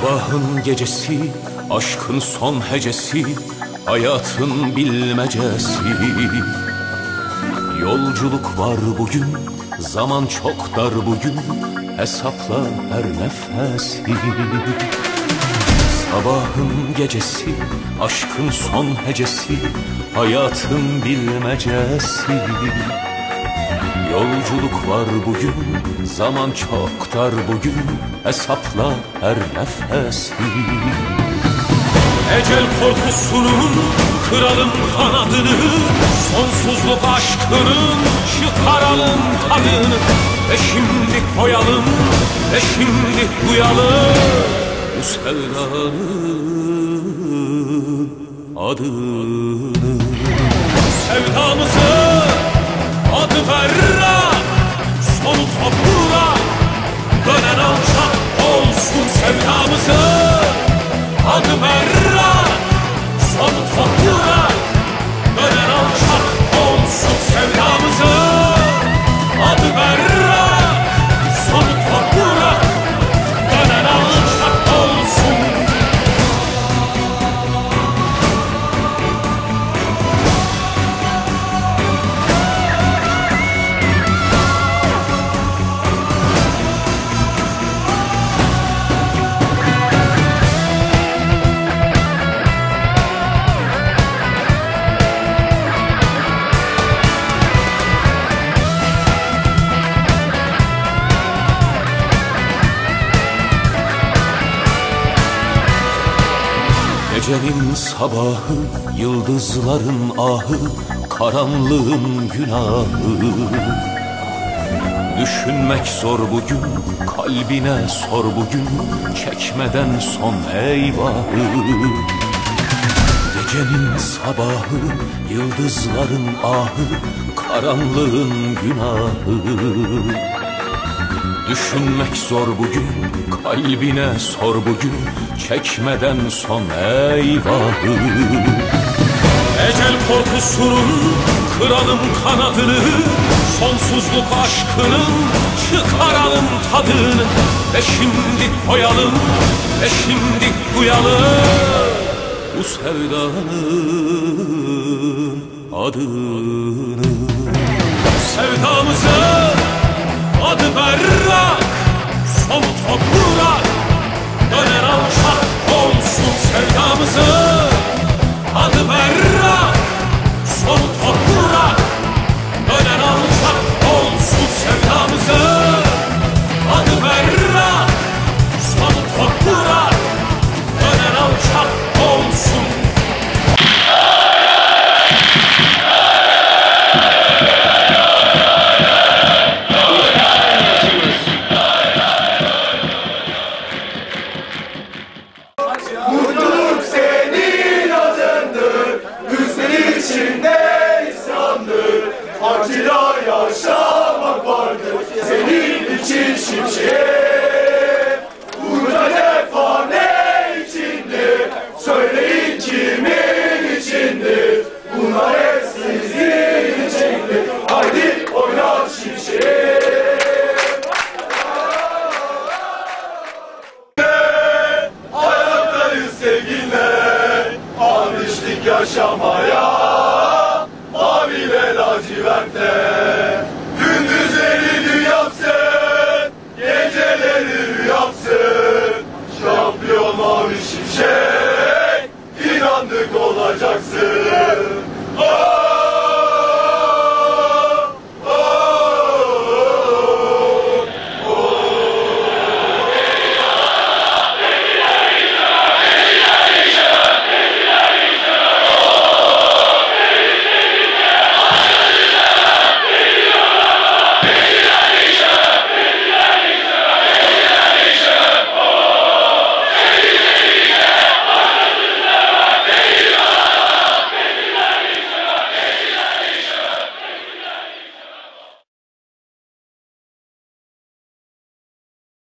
Sabahın gecesi, aşkın son hecesi, hayatın bilmecesi. Yolculuk var bugün, zaman çok dar bugün, hesapla her nefesi. Sabahın gecesi, aşkın son hecesi, hayatın bilmecesi. Yolculuk var bugün, zaman çok dar bugün, hesapla her nefesi. Ecel korkusunun kıralım kanadını, sonsuzluk aşkının çıkaralım tadını. Ve şimdi koyalım, ve şimdi duyalım bu sevdanın adını. Sevdamızı adı berrak, Gecenin sabahı, yıldızların ahı, karanlığın günahı. Düşünmek zor bugün, kalbine sor bugün, çekmeden son eyvahı. Gecenin sabahı, yıldızların ahı, karanlığın günahı. Düşünmek zor bugün, kalbine sor bugün, çekmeden son eyvahı. Ecel korkusunun kıralım kanadını, sonsuzluk aşkının çıkaralım tadını. Ve şimdi koyalım, ve şimdi duyalım bu sevdanın adını. acılar yaşamak vardır. Senin için şimşek Bunca cephane içinde Söyleyin kimin içindir? Bunlar hep sizin içindir. Haydi oynar şimşek. Ayaktayız sevgiler. Anlaştık yaşama